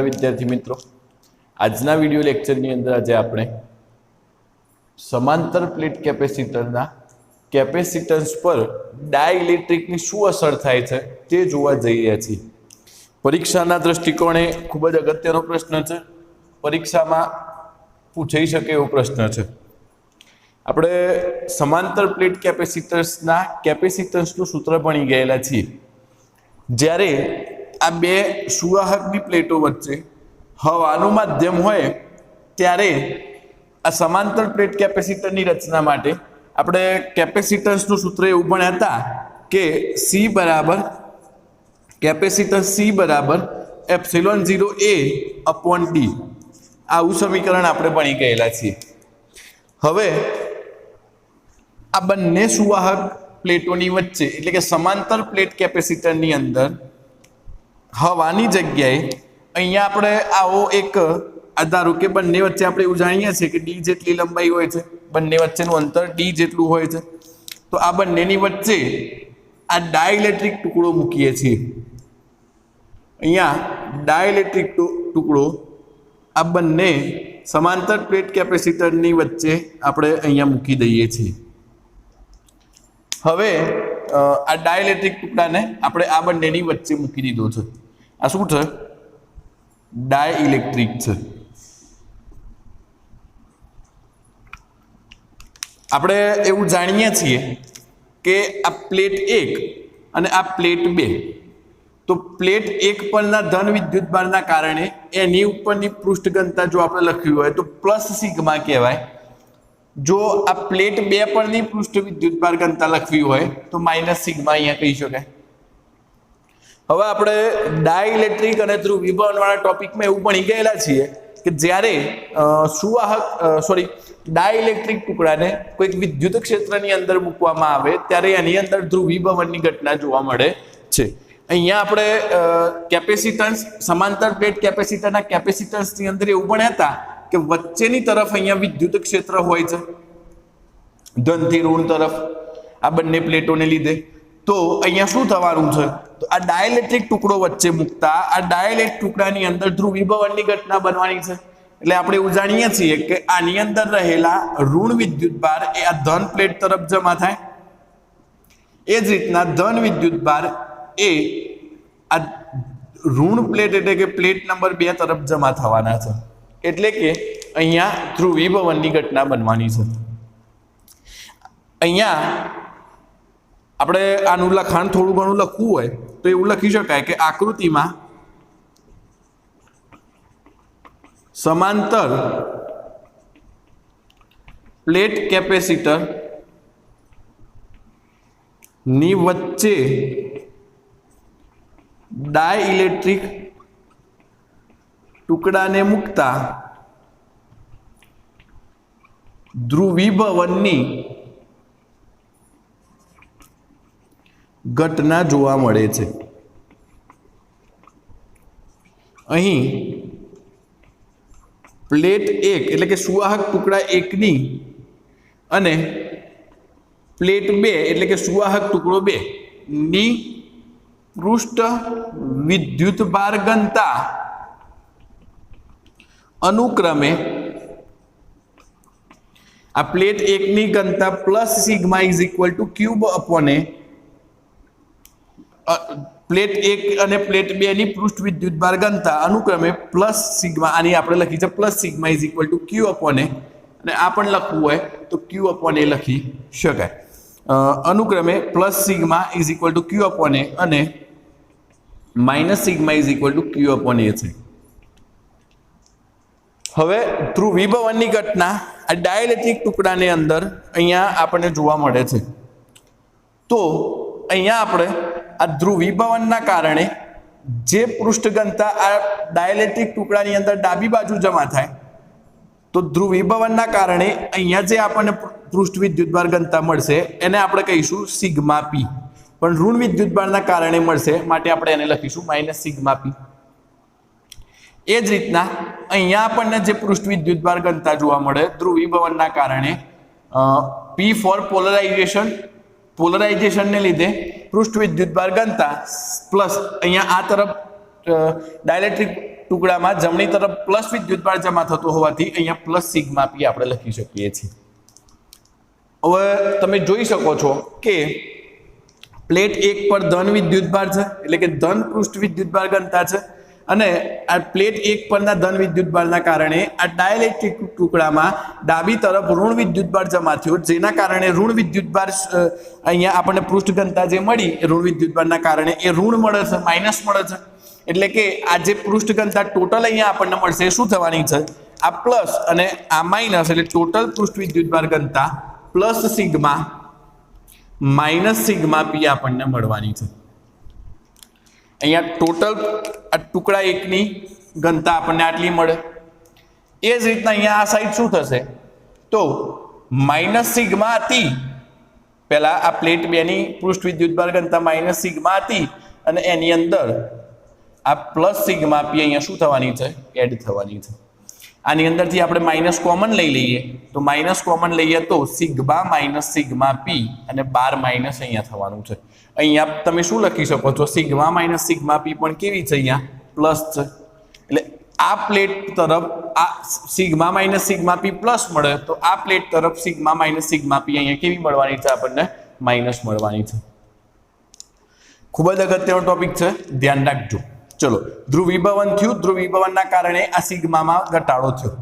નમસ્કાર વિદ્યાર્થી મિત્રો. આજના વીડિયો લેક્ચરની અંદર આજે આપણે સમાંતર પ્લેટ કેપેસિટરના કેપેસિટન્સ પર ડાયઇલેક્ટ્રિકની શું અસર થાય છે તે જોવા જઈ રહ્યા છીએ. પરીક્ષાના દ્રષ્ટિકોણે ખૂબ જ અગત્યનો પ્રશ્ન છે. પરીક્ષામાં પૂછાઈ શકે એવો પ્રશ્ન છે. આપણે સમાંતર પ્લેટ કેપેસિટર્સના કેપેસિટન્સનું સૂત્ર ભણી ગયેલા છીએ. જ્યારે આ બે સુવાહકની પ્લેટો વચ્ચે હવાનું માધ્યમ હોય ત્યારે આ સમાંતર પ્લેટ કેપેસિટરની રચના માટે આપણે કેપેસિટન્સનું સૂત્ર એવું ભણ્યા હતા કે સી બરાબર કેપેસિટન્સ સી બરાબર epsilon zero A upon D આવું સમીકરણ આપણે ભણી ગયેલા છીએ. હવે આ બંને સુવાહક પ્લેટોની વચ્ચે એટલે કે સમાંતર પ્લેટ કેપેસિટરની અંદર હવાની જગ્યાએ અહીંયા આપણે આવો એક ધારો કે બંને વચ્ચે આપણે એવું જાણીએ છીએ કે ડી જેટલી લંબાઈ હોય છે, બંને વચ્ચેનું અંતર ડી જેટલું હોય છે. તો આ બંનેની વચ્ચે આ ડાયલેક્ટ્રિક ટુકડો મૂકીએ છીએ. અહીંયા ડાયલેક્ટ્રિક ટુકડો આ બંને સમાંતર પ્લેટ કેપેસિટરની વચ્ચે આપણે અહીંયા મૂકી દઈએ છીએ. હવે આ ડાયલેક્ટ્રિક ટુકડાને આપણે આ બંનેની વચ્ચે મૂકી દીધો છે. આ શું છે? ડાયઇલેક્ટ્રિક છે. આપણે એવું જાણીએ છીએ કે આ પ્લેટ એક અને આ પ્લેટ બે. તો પ્લેટ એક પરના ધન વિદ્યુત ભારના કારણે એની ઉપરની પૃષ્ઠ ઘનતા જો આપણે લખ્યું હોય તો પ્લસ સિગ્મા કહેવાય. જો આ પ્લેટ બે પરની પૃષ્ઠ વિદ્યુત ભાર ઘનતા લખવી હોય તો માઇનસ સિગ્મા અહીંયા કહી શકાય. હવે આપણે ડાયલેક્ટ્રિક અને ધ્રુવ વિભવનવાળા ટોપિકમાં એવું ભણી ગયેલા છીએ કે જ્યારે સુવાહક સોરી ડાયલેક્ટ્રિક ટુકડાને કોઈક વિદ્યુત ક્ષેત્રની અંદર મૂકવામાં આવે ત્યારે એની અંદર ધ્રુવ વિભવનની ઘટના જોવા મળે છે. અહીંયા આપણે કેપેસિટન્સ સમાંતર પ્લેટ કેપેસિટરના કેપેસિટન્સની અંદર એવું ભણ્યા હતા કે વચ્ચેની તરફ અહીંયા વિદ્યુત ક્ષેત્ર હોય છે. ધનથી ઋણ તરફ આ બંને પ્લેટોને લીધે. તો અહીંયા શું થવાનું છે? તો આ ડાયલેક્ટ્રિક ટુકડો વચ્ચે મૂકતા, આ ડાયલેક્ટ ટુકડાની અંદર ધ્રુવ વિભવનની ઘટના બનવાની છે. એટલે આપણે એવું જાણીએ છીએ કે આની અંદર રહેલા ઋણ વિદ્યુત ભાર એ આ ધન પ્લેટ તરફ જમા થાય. એ જ રીતના ધન વિદ્યુત ભાર એ આ ઋણ પ્લેટ એટલે કે પ્લેટ નંબર બે તરફ જમા થવાના છે. એટલે કે અહીંયા ધ્રુવીભવનની ઘટના બનવાની છે. અહીંયા આપણે આનું લખાણ થોડું ઘણું લખવું હોય, તો એવું લખી શકાય કે આકૃતિમાં સમાંતર પ્લેટ કેપેસિટરની વચ્ચે ડાયઇલેક્ટ્રિક ટુકડાને મૂકતા ધ્રુવીભવનની ઘટના જોવા મળે છે. અહીં પ્લેટ એક, એટલે કે સુવાહક ટુકડા એકની અને પ્લેટ બે, એટલે કે સુવાહક ટુકડો બે ની પૃષ્ઠ વિદ્યુત ભાર ઘનતા અનુક્રમે આ પ્લેટ એકની ઘનતા plus sigma is equal to Q upon A plate એક અને પ્લેટ બે ની પૃષ્ઠ વિદ્યુત ભાર ઘનતા અનુક્રમે પ્લસ સિગ્મા, આની આપણે લખી છે plus sigma is equal to Q upon A અને આ પણ લખવું હોય તો ક્યુ અપોને લખી શકાય. અનુક્રમે plus sigma is equal to Q upon A અને minus sigma is equal to Q upon A છે. હવે ધ્રુવ વિભવનની ઘટના આ ડાયલેક્ટ્રિક ટુકડાની અંદર અહીંયા આપણને જોવા મળે છે. તો અહીંયા આપણે આ ધ્રુવીભવનના કારણે જે પૃષ્ઠગંતા આ ડાયલેક્ટ્રિક ટુકડાની અંદર ડાબી બાજુ જમા થાય, તો ધ્રુવ વિભવનના કારણે અહીંયા જે આપણને પૃષ્ઠ વિદ્યુતભાર ઘનતા મળશે, એને આપણે કહીશું સિગ્મા પી પણ ઋણ વિદ્યુતભારના કારણે મળશે, માટે આપણે એને લખીશું માઇનસ સિગ્મા પી એ જ રીતના અહીંયા આપણને જે પૃષ્ઠ વિદ્યુતભાર ઘનતા જોવા મળે, ધ્રુવ વિભવનના કારણે પી ફોર પોલરાઇઝેશન પોલરાઇઝેશનને લીધે પૃષ્ઠ વિદ્યુતભાર ઘનતા પ્લસ અહીંયા આ તરફ ડાયલેક્ટ્રિક ટુકડામાં જમણી તરફ પ્લસ વિદ્યુતભાર જમા થતો હોવાથી અહીંયા પ્લસ સિગ્મા પી આપણે લખી શકીએ છીએ. હવે તમે જોઈ શકો છો કે પ્લેટ એક પર ધન વિદ્યુતભાર છે, એટલે કે ધન પૃષ્ઠ વિદ્યુતભાર ઘનતા છે. અને આ પ્લેટ એક પરના ધન વિદ્યુતભારના કારણે આ ડાયલેક્ટ્રિક ટુકડામાં ડાબી તરફ ઋણ વિદ્યુતભાર જમા થયો. જેના કારણે ઋણ વિદ્યુતભાર અ, અહીંયા આપણને પૃષ્ઠ ઘનતા જે મળી ઋણ વિદ્યુતભારના કારણે એ ઋણ મળે છે માઇનસ મળે છે. એટલે કે આ જે પૃષ્ઠ ઘનતા ટોટલ અહીંયા આપણને મળશે શું થવાની છે? આ પ્લસ અને આ માઇનસ એટલે ટોટલ પૃષ્ઠ વિદ્યુતભાર ઘનતા plus sigma minus sigma P આપણને મળવાની છે. અહીંયા ટોટલ આ ટુકડા એકની ઘનતા આપણને આટલી મળે. એ જ રીતના અહીંયા આ સાઈડ શું થશે? તો માઇનસ સિગ્મા હતી પહેલાં આ પ્લેટ બેની પૃષ્ઠ વિદ્યુતભાર ઘનતા માઇનસ સિગ્મા હતી અને એની અંદર આ પ્લસ સિગ્મા પી અહીંયા શું થવાની છે? એડ થવાની છે. આની અંદરથી આપણે માઇનસ કોમન લઈ લઈએ. તો માઇનસ કોમન લઈએ તો સિગ્મા માઇનસ સિગ્મા પી અને બાર માઇનસ અહીંયા થવાનું છે. અહીંયા તમે શું લખી શકો છો? સિગ્મા માઇનસ સિગ્મા પી પણ કેવી છે અહીંયા? પ્લસ છે. એટલે આ પ્લેટ તરફ આ sigma minus sigma P plus મળે તો આ પ્લેટ તરફ સિગ્મા માઇનસ સિગ્મા પી અહીંયા કેવી મળવાની છે? આપણને માઇનસ મળવાની છે. ખૂબ જ અગત્યનો ટોપિક છે. ધ્યાન રાખજો. ચલો, ધ્રુવીભવન થયું. ધ્રુવીભવનના કારણે આ સિગ્મામાં ઘટાડો થયો.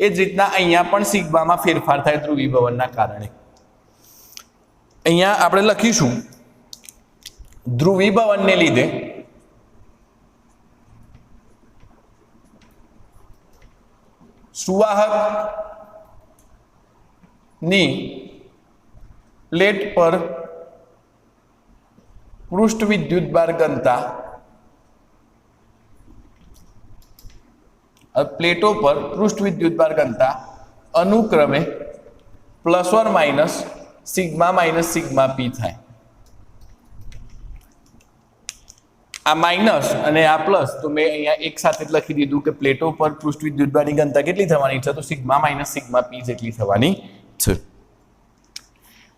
એ જ રીતના અહીંયા પણ સિગ્મામાં ફેરફાર થાય ધ્રુવીભવનના કારણે. અહીંયા આપણે લખીશું. ધ્રુવીભવનને લીધે સુવાહકની પ્લેટ પર પૃષ્ઠ વિદ્યુતભાર ઘનતા હવે પ્લેટો પર પૃષ્ઠ વિદ્યુતભાર ઘનતા અનુક્રમે plus or minus sigma minus sigma P થાય. આ માઇનસ અને આ પ્લસ તો મેં અહીંયા એક સાથે જ લખી દીધું કે પ્લેટો પર પૃષ્ઠ વિદ્યુતભારની ઘનતા કેટલી થવાની છે? તો સિગ્મા માઇનસ સિગ્મા પી જેટલી થવાની છે.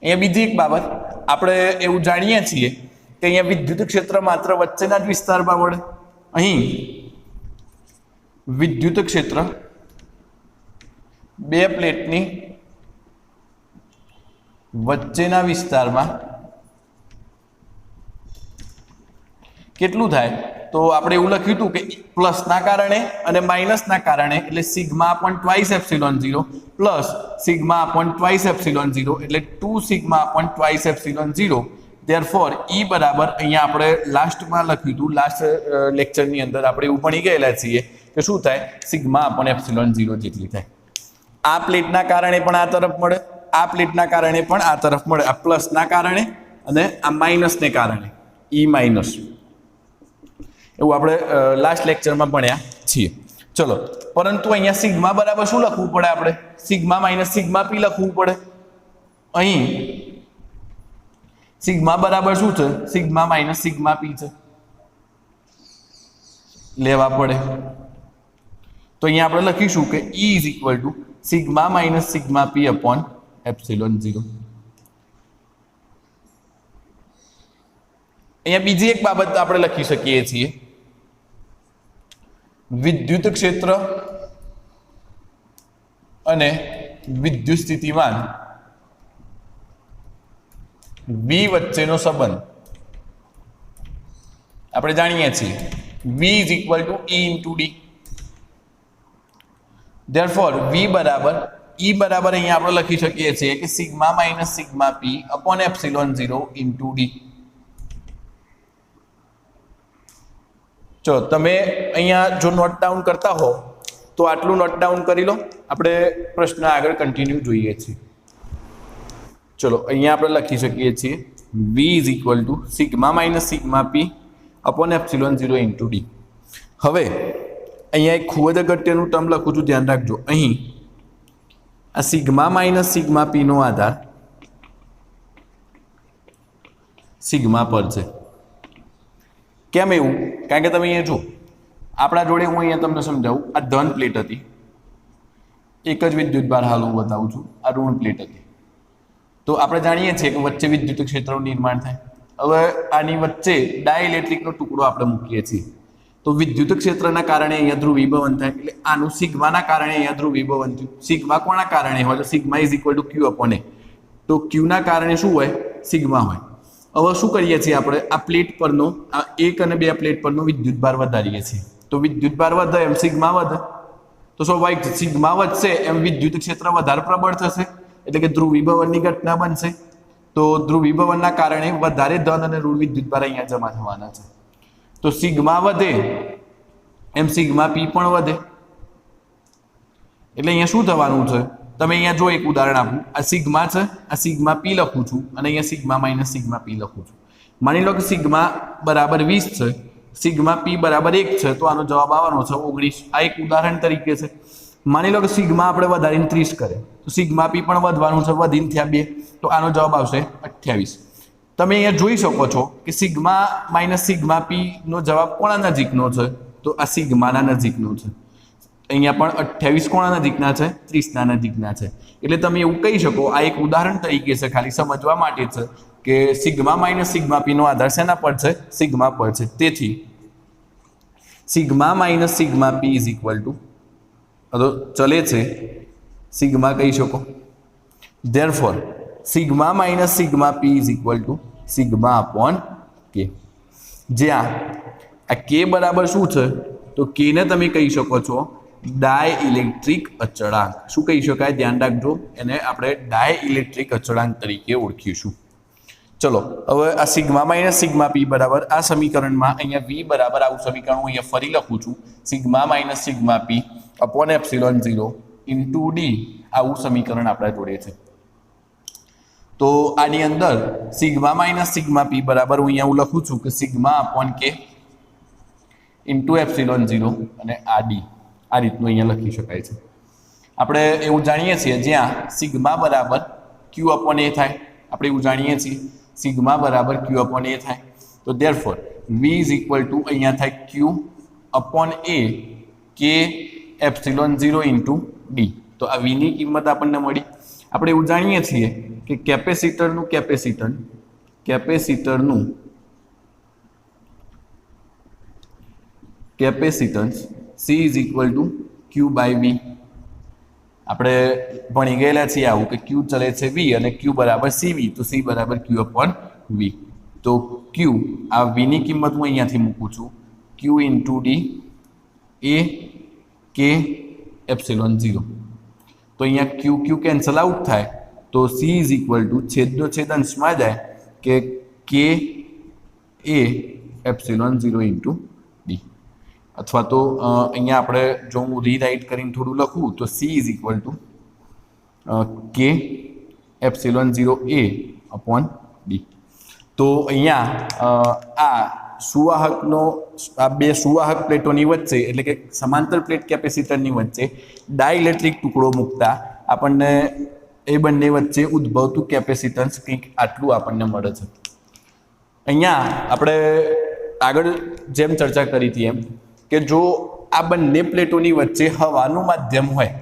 અહીંયા બીજી એક બાબત. આપણે એવું જાણીએ છીએ કે અહીંયા વિદ્યુત ક્ષેત્ર માત્ર વચ્ચેના જ વિસ્તારમાં વળે અહીં વિદ્યુત ક્ષેત્ર બે પ્લેટની વચ્ચેના વિસ્તારમાં કેટલું થાય? તો આપણે એવું લખ્યું હતું કે પ્લસના કારણે અને માઇનસના કારણે, એટલે સિગ્મા પણ twice epsilon zero, plus sigma પણ ટ્વાઇસ એપ્સિલોન ઝીરો, એટલે ટુ સિગ્મા પણ twice epsilon zero. Therefore E બરાબર અહીંયા આપણે લાસ્ટમાં લખ્યું હતું લાસ્ટ લેક્ચરની અંદર આપણે એવું ભણી ગયેલા છીએ કે શું થાય? સિગ્મા પણ એપ્સિલોન ઝીરો જેટલી થાય. આ પ્લેટના કારણે પણ આ તરફ મળે, આ પ્લેટના કારણે પણ આ તરફ મળે, આ પ્લસના કારણે અને આ માઇનસને કારણે. E minus. એવું આપણે લાસ્ટ લેક્ચરમાં ભણ્યા છીએ. ચલો. પરંતુ અહીંયા સિગ્મા બરાબર શું લખવું પડે આપણે? સિગ્મા માઇનસ સિગ્મા પી લખવું પડે. અહીં સિગ્મા બરાબર શું છે? સિગ્મા માઇનસ સિગ્મા પી છે. લેવા પડે. તો અહીંયા આપણે લખીશું કે E is equal to sigma minus sigma P upon epsilon zero. અહીંયા બીજી એક બાબત આપણે લખી શકીએ છીએ. વિદ્યુત ક્ષેત્ર અને વિદ્યુત સ્થિતિમાન વી વચ્ચેનો સંબંધ. આપણે જાણીએ છીએ. V is equal to E into D therefore V બરાબર ઈ બરાબર અહીંયા આપણે લખી શકીએ છીએ કે sigma minus sigma P upon epsilon zero into D ચલો તમે અહીંયા જો નોટ ડાઉન કરતા હો, તો આટલું નોટ ડાઉન કરી લો. આપણે પ્રશ્ન આગળ કન્ટિન્યુ જોઈએ છીએ. ચલો, અહીંયા આપણે લખી શકીએ છીએ V is equal to sigma minus sigma P upon epsilon zero into D હવે, અહીંયા એક ખૂબ જ અગત્યનું ટર્મ લખું છું, ધ્યાન રાખજો. અહીં આ સિગ્મા માઇનસ સિગ્મા પીનો આધાર સિગ્મા પર છે. કેમ એવું? કારણ કે તમે અહીંયા જુઓ. આપણા જોડે હું અહીંયા તમને સમજાવું. આ ધન પ્લેટ હતી. એક જ વિદ્યુત બાર હાલ હું બતાવું છું. આ ઋણ પ્લેટ હતી. તો આપણે જાણીએ છીએ કે વચ્ચે વિદ્યુત ક્ષેત્રનું નિર્માણ થાય. હવે આની વચ્ચે ડાયઇલેક્ટ્રિકનો ટુકડો આપણે મૂકીએ છીએ. તો વિદ્યુત ક્ષેત્રના કારણે અહીંયા ધ્રુવીભવન થાય. એટલે આનું સિગ્માના કારણે અહીંયા ધ્રુવીભવન થયું. સિગ્મા કોના કારણે હોય? તો sigma is equal to Q upon A તો ક્યુના કારણે શું હોય? સિગ્મા હોય. હવે શું કરીએ છીએ આપણે? આ પ્લેટ પરનો આ એક અને બે પ્લેટ પરનો વિદ્યુત ભાર વધારીએ છીએ. તો વિદ્યુત ભાર વધે એમ સિગ્મા વધે. તો સ્વાભાવિક છે, સિગ્મા વધશે એમ વિદ્યુત ક્ષેત્ર વધારે પ્રબળ થશે એટલે કે ધ્રુવીભવનની ઘટના બનશે. તો ધ્રુવીભવનના કારણે વધારે ધન અને ઋણ વિદ્યુત ભાર અહીંયા જમા થવાના છે. તો સિગ્મા વધે એમ સિગ્મા પી પણ વધે. એટલે અહીંયા શું થવાનું છે? તમે અહીંયા જો એક ઉદાહરણ આપું. આ સિગ્મા છે, આ સિગ્મા પી લખું છું અને અહીંયા સિગ્મા માઇનસ સિગ્મા પી લખું છું. માની લો કે સિગ્મા બરાબર વીસ છે, સિગ્મા પી બરાબર એક છે, તો આનો જવાબ આવવાનો છે ઓગણીસ. આ એક ઉદાહરણ તરીકે છે. માની લો કે સિગ્મા આપણે વધારીને ત્રીસ કરે. તો સિગ્મા પી પણ વધવાનું છે, વધીને થયા બે. તો આનો જવાબ આવશે અઠ્યાવીસ. તમે અહીંયા જોઈ શકો છો કે સિગ્મા માઇનસ સિગ્મા પી નો જવાબ કોના નજીકનો છે? તો આ સિગ્માના નજીકનો છે. અહીંયા પણ અઠ્યાવીસ કોણા નજીકના છે, ત્રીસના નજીકના છે. એટલે તમે એવું કહી શકો, આ એક ઉદાહરણ તરીકે છે, ખાલી સમજવા માટે છે કે સિગ્મા માઇનસ સિગ્મા પીનો આધાર શેના પર છે? સિગ્મા પર છે. તેથી, sigma minus sigma P is equal to ચલે છે, સિગ્મા કહી શકો. Therefore sigma minus sigma P is equal to sigma upon K. જ્યાં આ કે બરાબર શું છે? તો કેને તમે કહી શકો છો? ડાય ઇલેક્ટ્રિક અચળાંક. શું કહી શકાય? ધ્યાન રાખજો. એને આપણે ડાય ઇલેક્ટ્રિક અચળાંક તરીકે ઓળખીશું. ચલો, હવે આ સિગ્મા માઇનસ સિગ્મા પી બરાબર. આ સમીકરણમાં અહીંયા વી બરાબર, આવું સમીકરણ હું અહીંયા ફરી લખું છું. Sigma minus sigma P upon epsilon zero into D. આવું સમીકરણ આપણા જોડે છે. તો આની અંદર સિગ્મા માઇનસ સિગ્મા પી બરાબર હું અહીંયા હું લખું છું કે sigma upon K into epsilon zero અને આ ડી. આ રીતનું અહીંયા લખી શકાય છે. આપણે એવું જાણીએ છીએ જ્યાં સિગ્મા બરાબર ક્યુ અપોન એ થાય. આપણે એવું જાણીએ છીએ સિગ્મા બરાબર ક્યુ અપોન એ થાય. તો therefore V is equal to અહીંયા થાય ક્યુ અપોન એ K epsilon zero into D તો આ વીની કિંમત આપણને મળી. આપણે એવું જાણીએ છીએ કે કેપેસિટરનું કેપેસિટન કેપેસિટરનું capacitance C is equal to Q by V આપણે ભણી ગયેલા છીએ આવું કે ક્યુ ચલે છે વી અને ક્યુ બરાબર સી વી તો સી બરાબર ક્યુ અપોન વી તો ક્યુ આ વીની કિંમત હું અહીંયાથી મૂકું છું. ક્યુ into D A K epsilon zero. તો અહીંયા ક્યુ ક્યુ કેન્સલ આઉટ થાય. તો સી ઇઝ ઇક્વલ ટુ છેદનો છેદ અંશમાં જાય કે કે એ એપ્સિલોન ઝીરો ઇન્ટુ અથવા તો અહીંયા આપણે જો હું રીરાઇટ કરીને થોડું લખું, તો સી ઇઝ ઇક્વલ ટુ કે epsilon zero A upon D તો અહીંયા આ સુવાહકનો, આ બે સુવાહક પ્લેટોની વચ્ચે, એટલે કે સમાંતર પ્લેટ કેપેસિટરની વચ્ચે, ડાઇલેક્ટ્રિક ટુકડો મૂકતા આપણને એ બંને વચ્ચે ઉદ્ભવતું કેપેસિટન્સ કંઈક આટલું આપણને મળે છે. અહીંયા આપણે આગળ જેમ ચર્ચા કરી હતી એમ કે જો આ બંને પ્લેટોની વચ્ચે હવાનું માધ્યમ હોય,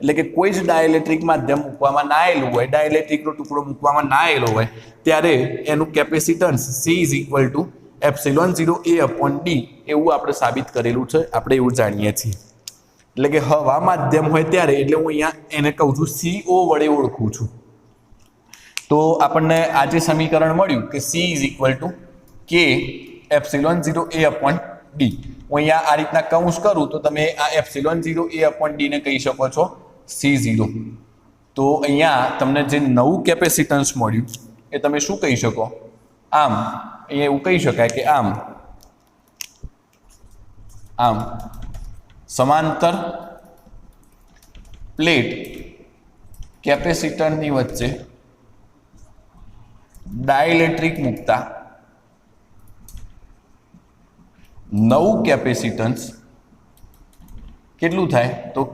એટલે કે કોઈ જ ડાયલેક્ટ્રિક માધ્યમ મૂકવામાં ના આવેલું હોય ડાયલેક્ટ્રિકનો ટુકડો મૂકવામાં ના આવેલો હોય, ત્યારે એનું capacitance C is equal to epsilon zero A upon D એવું આપણે સાબિત કરેલું છે, આપણે એવું જાણીએ છીએ. એટલે કે હવા માધ્યમ હોય ત્યારે, એટલે હું અહીંયા એને કહું છું સીઓ વડે ઓળખું છું. તો આપણને આ જે સમીકરણ મળ્યું કે સી ઇઝ ઇક્વલ ટુ કે epsilon zero A upon D હું અહીંયા આ રીતના કૌંસ કરું તો તમે આ એપ્સિલોન ઝીરો એ અપોન ડીને કહી શકો છો. C zero. તો અહીંયા તમને જે નવું કેપેસિટન્સ મળ્યું એ તમે શું કહી શકો? આમ, અહીંયા એવું કહી શકાય કે આમ આમ, સમાંતર પ્લેટ કેપેસિટરની વચ્ચે ડાયલેક્ટ્રિક મૂકતા નવું કેપેસિટન્સ કેટલું થાય? તો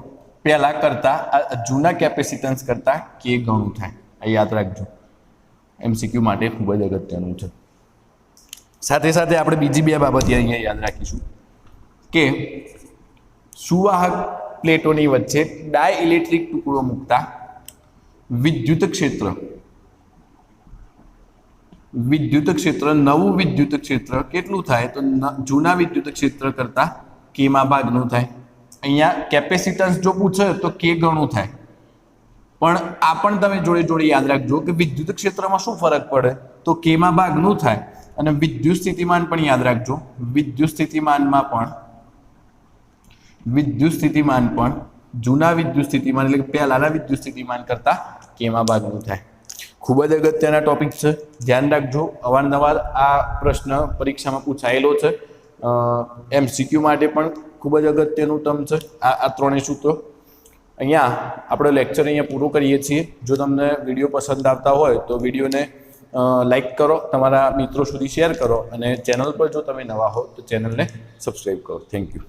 પહેલાં કરતાં, આ જૂના કેપેસિટન્સ કરતાં કે ગણું થાય? આ યાદ રાખજો. એમસીક્યુ માટે ખૂબ જ અગત્યનું છે. સાથે સાથે આપણે બીજી બે બાબત અહીંયા યાદ રાખીશું કે સુવાહક પ્લેટોની વચ્ચે ડાઇલેક્ટ્રિક ટુકડો મૂકતા વિદ્યુત ક્ષેત્ર વિદ્યુત ક્ષેત્ર નવું વિદ્યુત ક્ષેત્ર કેટલું થાય? તો જૂના વિદ્યુત ક્ષેત્ર કરતાં કેમાં ભાગનું થાય. અહીંયા કેપેસિટન્સ જો પૂછે તો કે ગણું થાય. પણ આ પણ તમે જોડે જોડે યાદ રાખજો કે વિદ્યુત ક્ષેત્રમાં શું ફરક પડે? તો કેમાં ભાગનું થાય. અને વિદ્યુત સ્થિતિમાન પણ યાદ રાખજો. વિદ્યુત સ્થિતિમાનમાં પણ, વિદ્યુત સ્થિતિમાન પણ જૂના વિદ્યુત સ્થિતિમાન એટલે કે પહેલાના વિદ્યુત સ્થિતિમાન કરતાં કેમાં ભાગનું થાય. ખૂબ જ અગત્યના ટોપિક છે. ધ્યાન રાખજો. અવારનવાર આ પ્રશ્ન પરીક્ષામાં પૂછાયેલો છે. એમસીક્યુ માટે પણ ખૂબ જ અગત્યનું ટર્મ છે. આ આ ત્રણેય સૂત્રો. અહીંયા આપણે લેક્ચર અહીંયા પૂરો કરીએ છીએ. જો તમને વીડિયો પસંદ આવતા હોય તો વિડીયોને લાઈક કરો, તમારા મિત્રો સુધી શેર કરો અને ચેનલ પર જો તમે નવા હો તો ચેનલને સબસ્ક્રાઈબ કરો. Thank you